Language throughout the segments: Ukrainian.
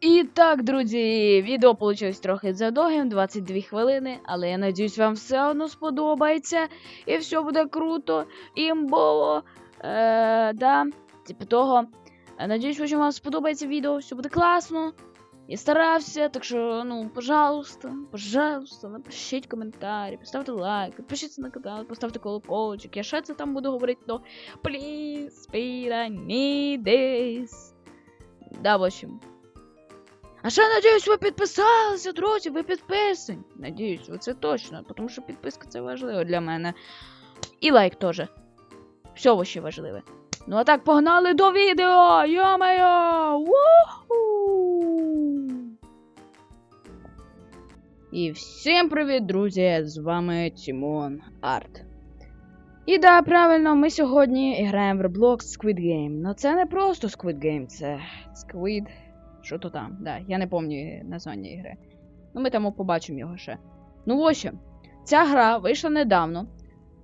І так, друзі, відео вийшло трохи задовгим, 22 хвилини, але я надіюсь, вам все одно сподобається. І все буде круто, імбово. Е, да, типу того. Е, Надіюсь, що вам сподобається відео, все буде класно. Я старався, так що, ну, пожалуйста, пожалуйста, напишіть коментарі, поставте лайк, підпишіться на канал, поставте колокольчик. Я ще це там буду говорити, но please, this. Да, в общем. А ще надіюсь, ви підписалися, друзі, ви підписані. Надіюсь, ви це точно, тому що підписка це важливо для мене. І лайк теж. Все ще важливе. Ну а так, погнали до відео! Уху! І всім привіт, друзі! З вами Тімон Арт. І да, правильно, ми сьогодні граємо в Roblox Squid Game. Ну це не просто Squid Game, це Squid. Що то там? Да, я не пам'ятаю названня ігри. Ну ми там побачимо його ще. Ну, в общем, ця гра вийшла недавно.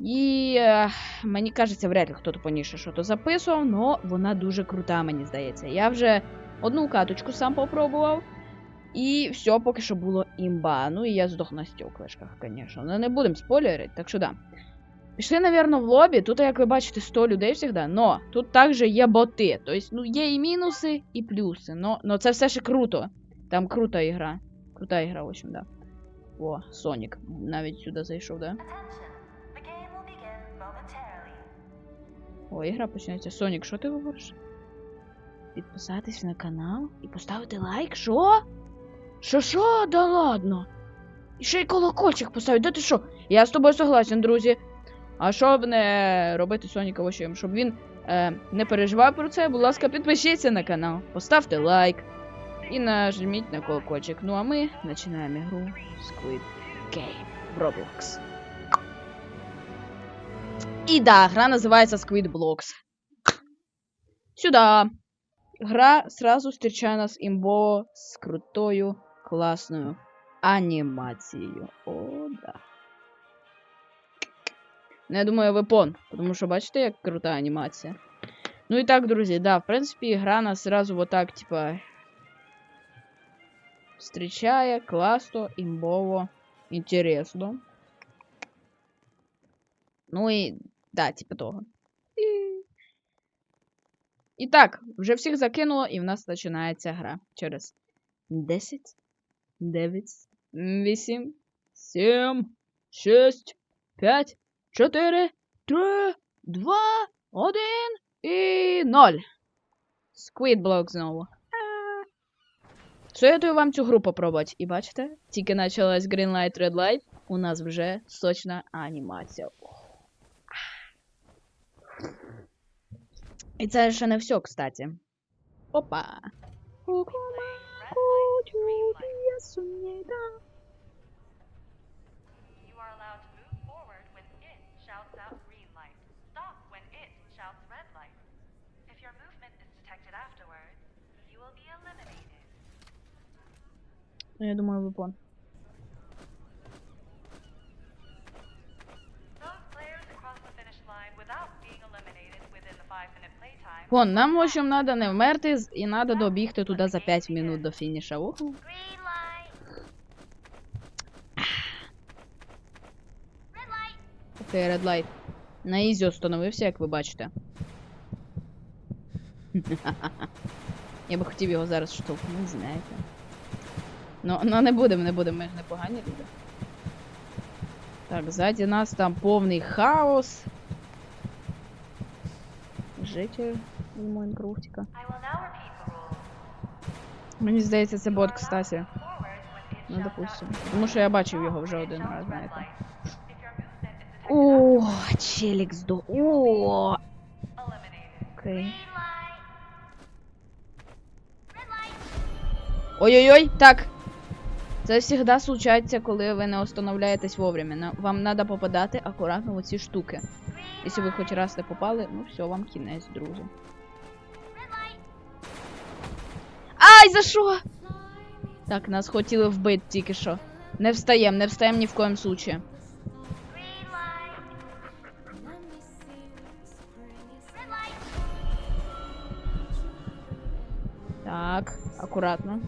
І е, мені кажеться, вряд ли хто-то поніше що то записував, але вона дуже крута, мені здається. Я вже одну каточку сам попробував. І все поки що було імба. Ну і я здох на стеклишках, звісно. Ну не будемо спойлерити, так що да. Пішли, напевно, в лобі. Тут, як ви бачите, 100 людей завжди, но тут також є боти. Тобто, ну, є і мінуси, і плюси. Но, но це все ще круто. Там крута ігра. Крута ігра, в общем, да. О, Сонік. Навіть сюди зайшов, да? О, ігра почнеться. Сонік, що ти говориш? Підписатись на канал і поставити лайк? Що? Що що? Да ладно. І ще й колокольчик поставити. Да ти що? Я з тобою согласен, друзі. А щоб не робити Соніка очима, щоб він е, не переживав про це, будь ласка, підпишіться на канал, поставте лайк і нажміть на колокольчик. Ну а ми починаємо ігру Squid Game Roblox. І да, гра називається Squid Blocks. Сюда. Гра сразу встречає нас імбо з крутою, класною анімацією. О, да. Ну, я думаю, ви пон, тому що бачите, як крута анімація. Ну і так, друзі, да, в принципі, гра нас сразу вот так, типа. Встречає класно, імбово, інтересно. Ну і. Да, типа того. І... І так, вже всіх закинуло, і в нас починається гра. Через 10, 9, 8, 7, 6, 5, 4, 3, 2, 1 і 0. Squid Block знову. Советую вам цю гру попробувати. І бачите, тільки почалась Green Light, Red Light, у нас вже сочна анімація. І це ще не все, кстати. Опа. Within the 5-minute Вон, нам, в общем, надо не вмерти і надо добігти туди за 5 минут до фініша. Уху. Окей, Red Light. На ізі остановився, як ви бачите. Я би хотів його зараз штовхнути, знаєте. Ну, ну не будемо, не будемо, ми ж не погані люди. Так, ззаді нас там повний хаос. Житель Майнкрафтика. Мені здається, це бот, кстати. Ну, shouts допустим. out Тому що я бачив його вже один раз, знаєте. О, челік здо. О, окей. Ой-ой-ой, так. Це завжди случається, коли ви не остановляєтесь вовремя. Вам треба попадати акуратно в оці штуки. Якщо ви хоч раз не попали, ну все, вам кінець, друзі. Ай, за що? Так, нас хотіли вбити тільки що. Не встаєм, не встаєм ні в коєму случаї. Так, Акуратно.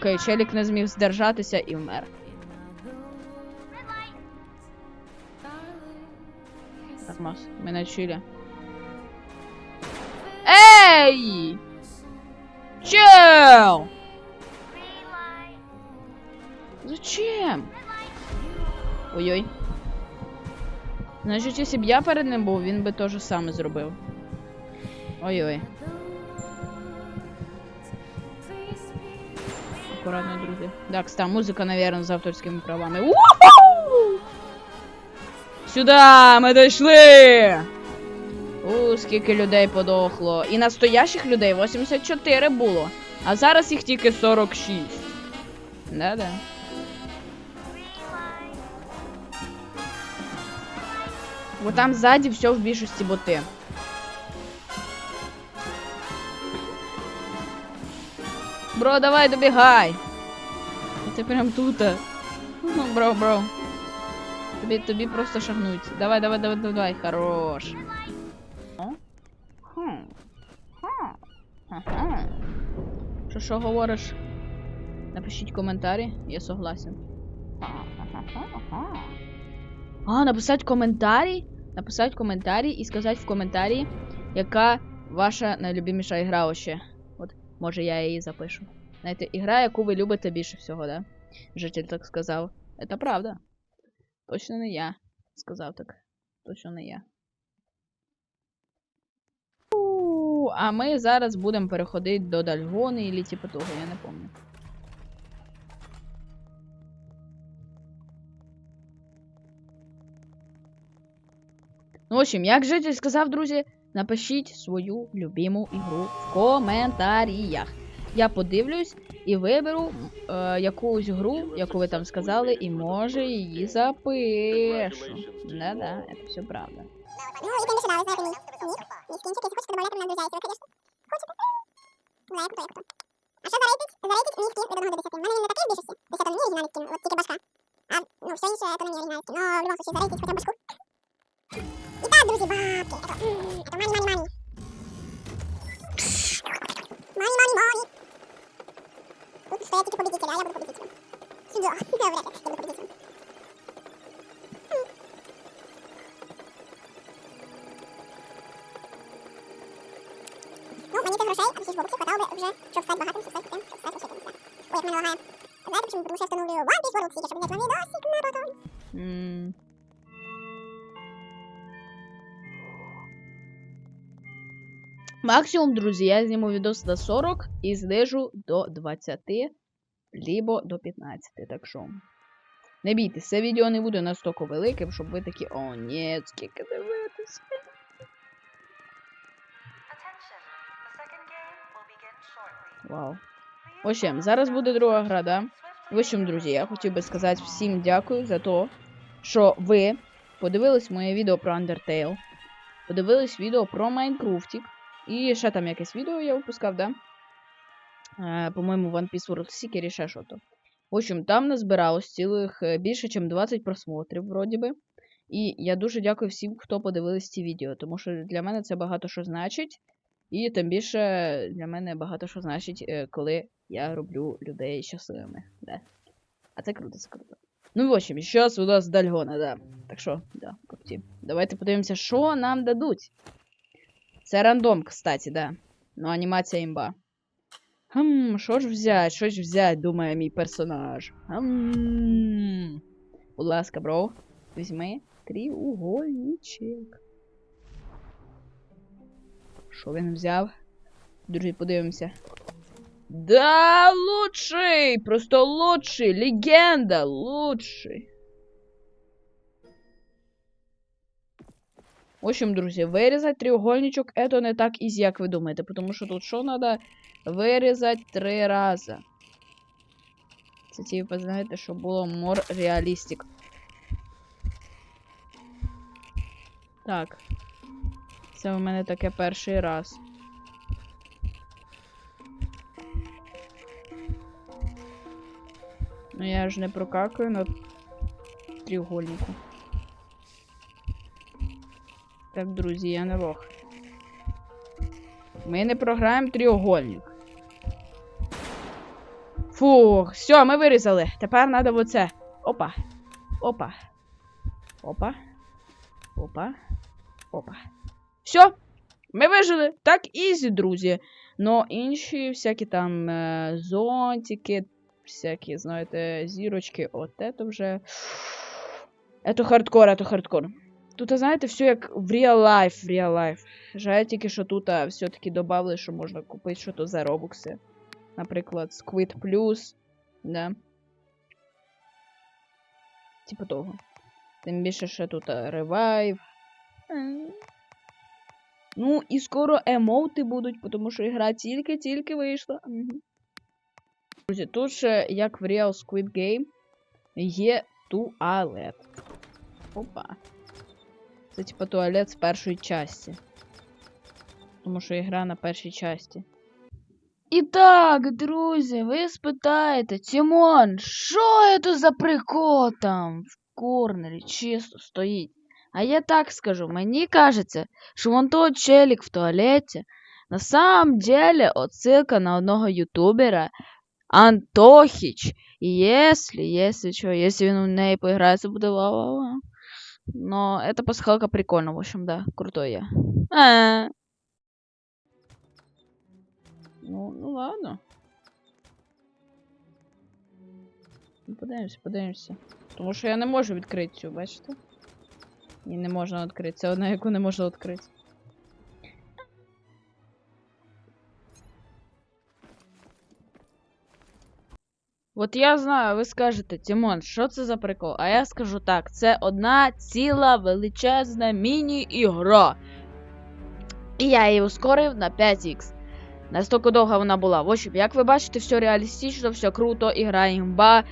Окей, челік не зміг здержатися і вмер. Так, ми на чилі. Ей! Чел! Зачем? Ой-ой. Значить, якщо б я перед ним був, він би теж саме зробив. Ой-ой. Аккуратно, друзі. Так, ста музика, наверное, з авторськими правами. Уху! Сюда! Ми дійшли! У, скільки людей подохло. І настоящих людей 84 було. А зараз їх тільки 46. Да-да. Бо там ззаді все в більшості боти. Бро, давай добігай. Ти прям тут. Ну, бро, бро. Тобі, тобі просто шагнуть. Давай, давай, давай, давай, хорош. Що що говориш? Напишіть коментарі, я согласен. А, написати коментарі? Написати коментарі і сказати в коментарі, яка ваша найлюбіміша ігра вообще. Може я її запишу. Знаєте, ігра, яку ви любите більше всього, да? Житель так сказав. Это правда. Точно не я. Сказав так. Точно не я. У, А ми зараз будемо переходити до Дальгони і типу того, я не пам'ятаю. Ну, в общем, як житель сказав, друзі, напишіть свою любиму ігру в коментаріях. Я подивлюсь і виберу е, якусь гру, яку ви там сказали, і може її запишу. Да-да, це все правда. Ну, вы, конечно, хочете. Лайк, проекту. А що зарейтить? Зарейтить мій скін 1 до 10. У мене він не такий в більшості. 10 не оригінальний скін, от тільки башка. А, ну, все інше, це не оригінальний скін. Но, в любом случае, зарейтить хоча б башку. І так, друзі, бабки. Это, м, это мани, мани, мани. Мани, мани, мани. Тут стоять тільки победителі, а я буду победителем. Сюда. Вряд ли, я буду победителем. Ну, мені тих грошей, а всіх бобусів хватало би вже, щоб стати багатим, щоб стати крутим, щоб стати вообще. Ой, як мене лагає. Знаєте почему? Потому що я встановлюю One Piece World City, щоб зняти вам відосик на потом. М. Максимум, друзі, я зніму відос на 40 і знижу до 20, либо до 15. Так що. Не бійтесь, це відео не буде настільки великим, щоб ви такі, о, ні, скільки дивитися. Вау. В общем, зараз буде друга гра, да? В общем, друзі, я хотів би сказати всім дякую за те, що ви подивились моє відео про Undertale, подивились відео про Майнкрафтік, і ще там якесь відео я випускав, да? По-моєму, One Piece World Seeker ще що то. В общем, там назбиралось цілих е, більше, ніж 20 просмотрів, вроді би. І я дуже дякую всім, хто подивились ці відео, тому що для мене це багато що значить. І тим більше для мене багато що значить, е, коли я роблю людей щасливими. Да. А це круто, це круто. Ну, в общем, зараз у нас Дальгона, да. Так що, да, крути. Давайте подивимося, що нам дадуть. Це рандом, кстати, да. Ну, анімація імба. Хм, що ж взять, що ж взять, думає мій персонаж. Хм. Будь ласка, бро, візьми тріугольничок. Що він взяв? Друзі, подивимося. Да, лучший! Просто лучший! Легенда! Лучший! В общем, друзі, вирізати треугольничок это не так ізі, як ви думаєте, тому що тут що треба вирізати три рази. Це типу, знаєте, щоб було more реалістик. Так. Це у мене таке перший раз. Ну я ж не прокакую на треугольнику. Так, друзі, я не лох. Ми не програємо тріугольник. Фух, все, ми вирізали. Тепер треба оце. Опа. Опа. Опа. Опа. Опа. Все. Ми вижили. Так ізі, друзі. Но інші всякі там е, зонтики, всякі, знаєте, зірочки, от це вже. Это хардкор, это хардкор. Тут, знаєте, все як в real life, в real life. Жаль тільки, що тут все-таки додали, що можна купити що то за робокси. Наприклад, Squid Plus. Да. Типа того. Тим більше, що тут. М. Ну, і скоро емоути будуть, тому що ігра тільки-тільки вийшла. Друзі, тут ще, як в Real Squid Game, є туалет. Опа. Це типа туалет з першої часті. Тому що ігра на першій часті. І так, друзі, ви спитаєте, Тімон, що це за прикол там в корнері чисто стоїть? А я так скажу, мені кажеться, що вон тот челік в туалеті на самом деле отсылка на одного ютубера Антохич. И если, если что, если він у неї поіграється, буде ла-ла-ла. Но эта пасхалка прикольно, в общем, да, крутой я. А. Ну, ну ладно. Ну, Подивимося, подивимося. Тому що я не можу відкрити цю, бачите? І не можна відкрити. Це одна, яку не можна відкрити. От я знаю, ви скажете, Тімон, що це за прикол? А я скажу так: це одна ціла величезна міні-ігра. І я її ускорив на 5х. Настільки довга вона була. В общем, як ви бачите, все реалістично, все круто, ігра імба,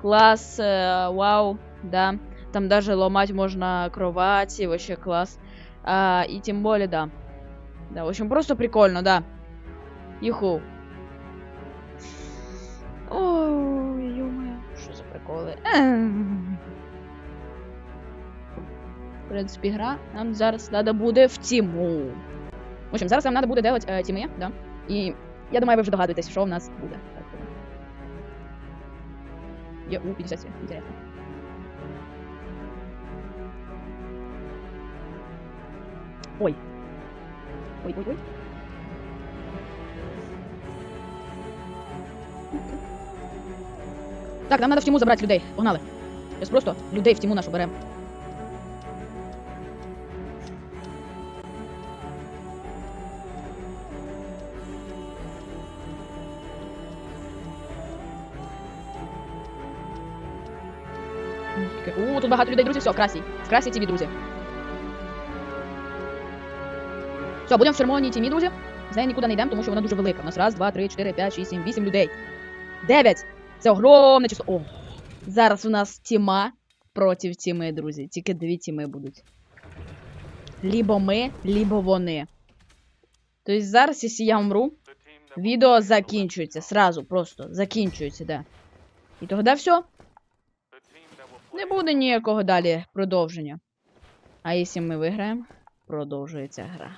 клас, е, вау, да. Там даже ломать можно кровати, вообще класс. А, и тем более, да. Да, в общем, просто прикольно, да. Юху. Ё-моё, за? Ем. В принципі, гра нам зараз треба буде в тіму. В общем, зараз нам треба буде делать е, тіми, да. І я думаю, ви вже догадуєтесь, що в нас буде. Є у 57, інтересно. Ой. Ой, Так, нам треба в тіму забрати людей. Погнали. Зараз просто людей в тіму нашу беремо. О, тут багато людей, друзі, все, красій. В красій друзі. Все, будемо в червоній тімі, друзі. З нею нікуди не йдемо, тому що вона дуже велика. У нас раз, два, три, чотири, п'ять, шість, сім, вісім людей. Дев'ять! Це огромне число. О! Зараз у нас тіма проти тіми, друзі. Тільки дві тіми будуть. Лібо ми, лібо вони. Тобто зараз, якщо я умру, відео закінчується. Сразу, просто закінчується, да. І тоді все. Не буде ніякого далі продовження. А якщо ми виграємо, продовжується гра.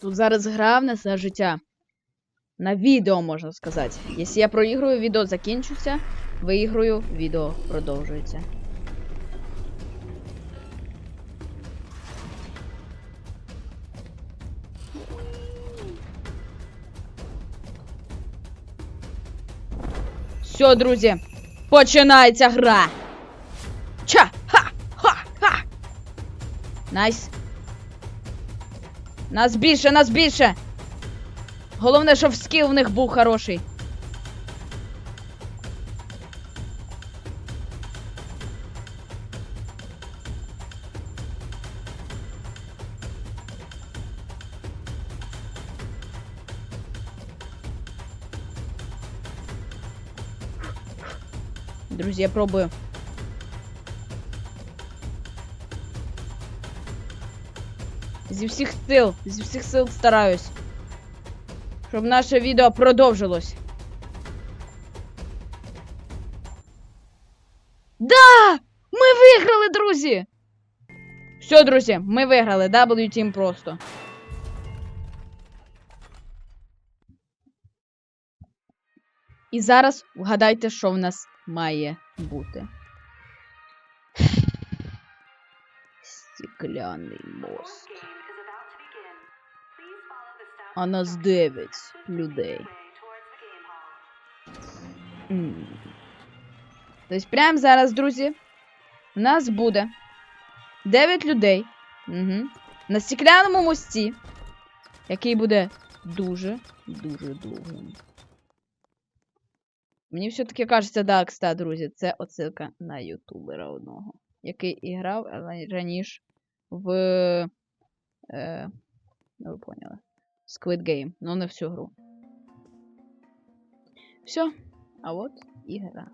Тут зараз гра в нас на життя. На відео, можна сказати. Якщо я проігрую, відео закінчується. Виіграю, відео продовжується. Все, друзі, починається гра. Ча! Ха! Ха! Ха! Найс. Нас більше, нас більше. Головне, щоб скіл в них був хороший. Друзі, я пробую. Зі всіх сил, зі всіх сил стараюсь. щоб наше відео продовжилось. Да! Ми виграли, друзі! Все, друзі, ми виграли W Team просто. І зараз вгадайте, що в нас має бути. Стекляний мост. А нас дев'ять людей. Тобто прямо зараз, друзі, у нас буде 9 людей. Угу. На стеклянному мості, який буде дуже, дуже довгим. Мені все-таки кажеться, да, кстати, друзі, це оцилка на ютубера одного, який і грав раніше в. Е, ну, ви поняли. Squid Game, ну не всю гру. Все. А от і гра.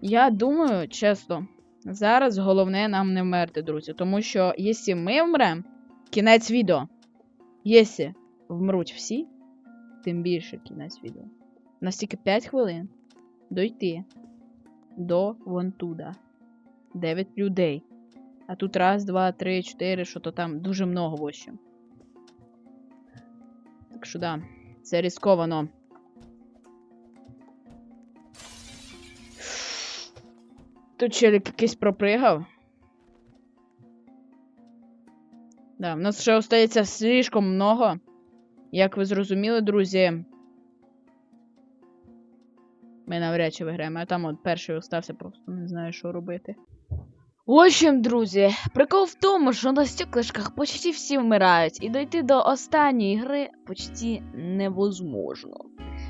Я думаю, чесно, зараз головне нам не вмерти, друзі. Тому що якщо ми вмрем, кінець відео. Якщо вмруть всі, тим більше кінець відео. У нас тільки 5 хвилин дойти до вон туда. 9 людей. А тут раз, два, три, чотири, що то там дуже много в. Так що да, це ризиковано. Тут челік якийсь пропригав. Да, в нас ще остається слишком много. Як ви зрозуміли, друзі. Ми навряд чи виграємо, а там от перший остався, просто не знаю, що робити. В общем, друзі, прикол в тому, що на стеклишках почти всі вмирають, і дойти до останньої гри почти невозможно.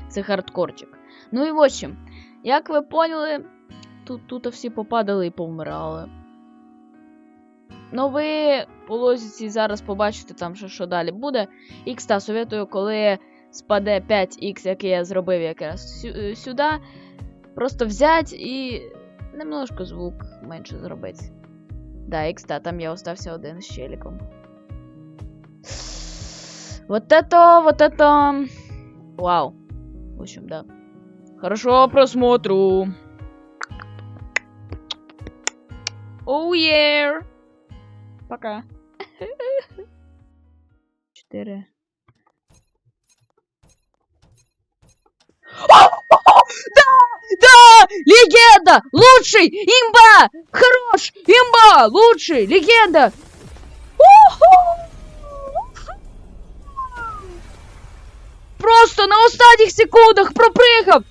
Це хардкорчик. Ну і в общем, як ви поняли, тут, тут всі попадали і повмирали. Ну, ви по лозіці зараз побачите там, що, що далі буде. Ікс та советую, коли спаде 5х, який я зробив якраз сю- сюди, просто взяти і немножко звук менше зробити. Да, ікс, та там я остався один з челіком. Вот это, вот это. Вау. В общем, да. Хорошо просмотру. Оу, oh, yeah. Пока. Четыре. Да! Легенда! Лучший! Имба! Хорош! Имба! Лучший! Легенда! Просто на останніх секундах пропригав!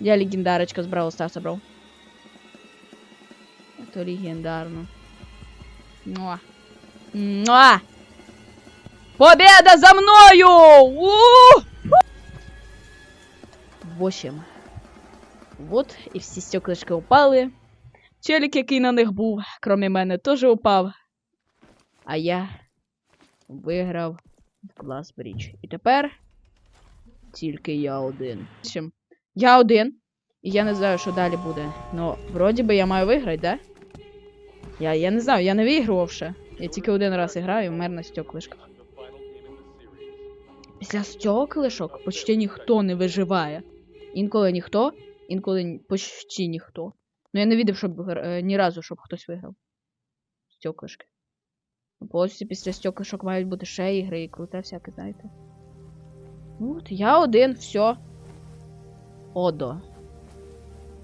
Я легендарочка з Бравл брав. Это легендарно. Муа. Муа! Победа за мною! У! В. Вот і всі стеклишки упали. Челік, який на них був, кроме мене, теж упав. А я виграв клас Брідж. І тепер тільки я один. В общем, я один. І я не знаю, що далі буде. Ну, вроді би я маю виграти, да? Я, я не знаю, я не вигрував ще. Я тільки один раз граю і вмер на стеклишках. Після стеклишок почти ніхто не виживає. Інколи ніхто, інколи почти ніхто. Ну я не видів, щоб е, ні разу, щоб хтось виграв. Стеклишки. Повністю після стеклишок мають бути ще ігри і круте всяке, знаєте. Ну От, я один, все. Одо.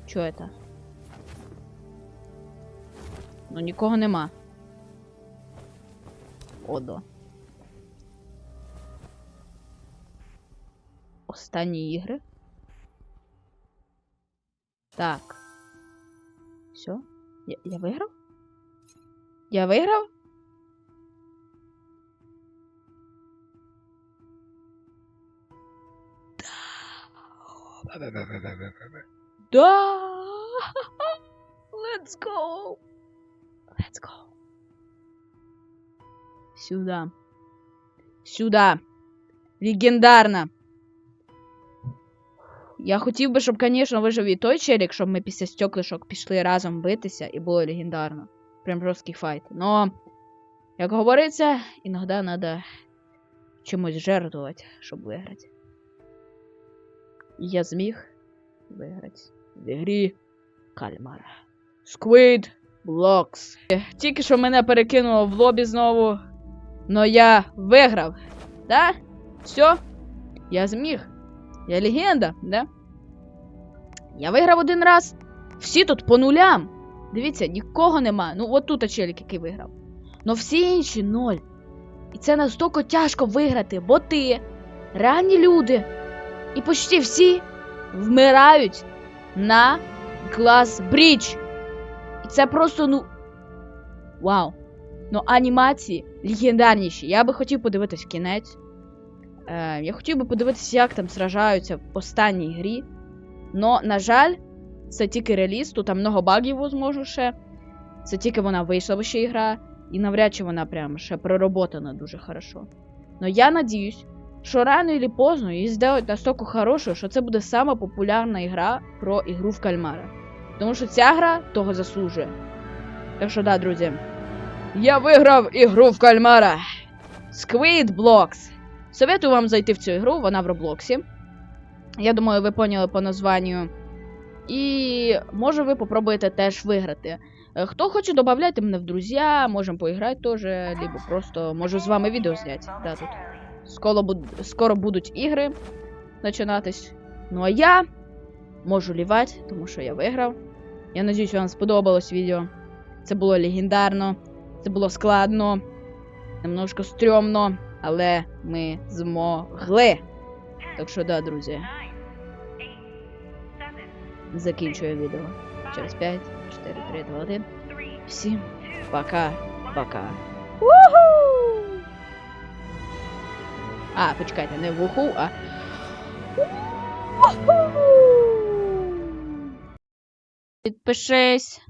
Чо это? Ну нікого нема. Одо. Останні ігри. Так. Все? Я, я виграв? Я виграв? Да! Let's go! Let's go! Сюда. Сюда. Легендарно. Я хотів би, щоб, звісно, вижив і той челік, щоб ми після стеклишок пішли разом битися і було легендарно. Прям жорсткий файт. Но, як говориться, іноді треба чимось жертвувати, щоб виграти. Я зміг виграти в ігрі Кальмара. Squid Блокс. Тільки що мене перекинуло в лобі знову. Но я виграв. Да? Все? Я зміг. Я легенда, да? Я виграв один раз. Всі тут по нулям. Дивіться, нікого нема. Ну, от тут челік, який виграв. Но всі інші ноль. І це настільки тяжко виграти, бо ти, реальні люди, і почти всі вмирають на клас Брідж. І це просто, ну. Вау. Ну, анімації легендарніші. Я би хотів подивитись кінець. Е, я хотів би подивитися, як там сражаються в останній грі. Но, на жаль, це тільки реліз, тут много багів, возможно, ще. Це тільки вона вийшла бо ще ігра, і навряд чи вона прям ще проработана дуже хорошо. Но я надіюсь, що рано или поздно її зроблять настільки хорошою, що це буде сама популярна ігра про ігру в кальмара. Тому що ця гра того заслужує. Так що да, друзі. Я виграв ігру в кальмара. Squid Blocks. Советую вам зайти в цю ігру, вона в Роблоксі. Я думаю, ви поняли по названню. І може ви попробуєте теж виграти. Е, Хто хоче, додавайте мене в друзі, можемо поіграти теж, либо просто можу з вами відео зняти. Да, тут. Скоро, буд... Скоро будуть ігри починатись. Ну а я можу лівати, тому що я виграв. Я надіюсь, вам сподобалось відео. Це було легендарно, це було складно, немножко стрьомно, але ми змогли. Так що да, друзі, закінчую відео. Через 5, 4, 3, 2, 1. three, Всім пока-пока. Уху! А, почекайте, не вуху, а. Підпишись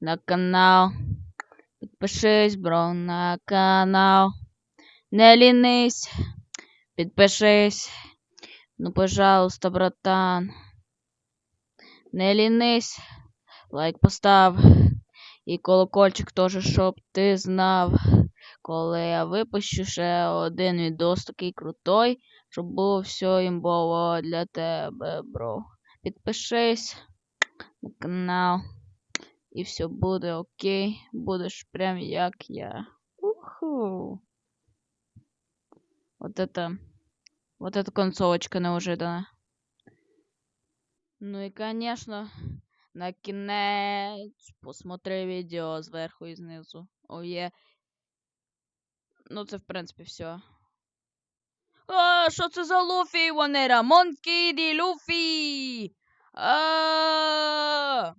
на канал. Підпишись, бро, на канал. Не лінись. Підпишись. Ну, пожалуйста, братан. Не лінись. Лайк постав. І колокольчик теж, щоб ти знав. Коли я випущу ще один відос такий крутой, щоб було все імбово для тебе, бро. Підпишись на канал. І все буде окей. Будеш прям як я. Уху. Вот это. Вот эта концовочка неожиданная. Ну и конечно, на кінець посмотри відео зверху і знизу. О, є. Ну, це, в принципі, все. А, що це за Луфі, Вонера? Монкі ді Луфі! А,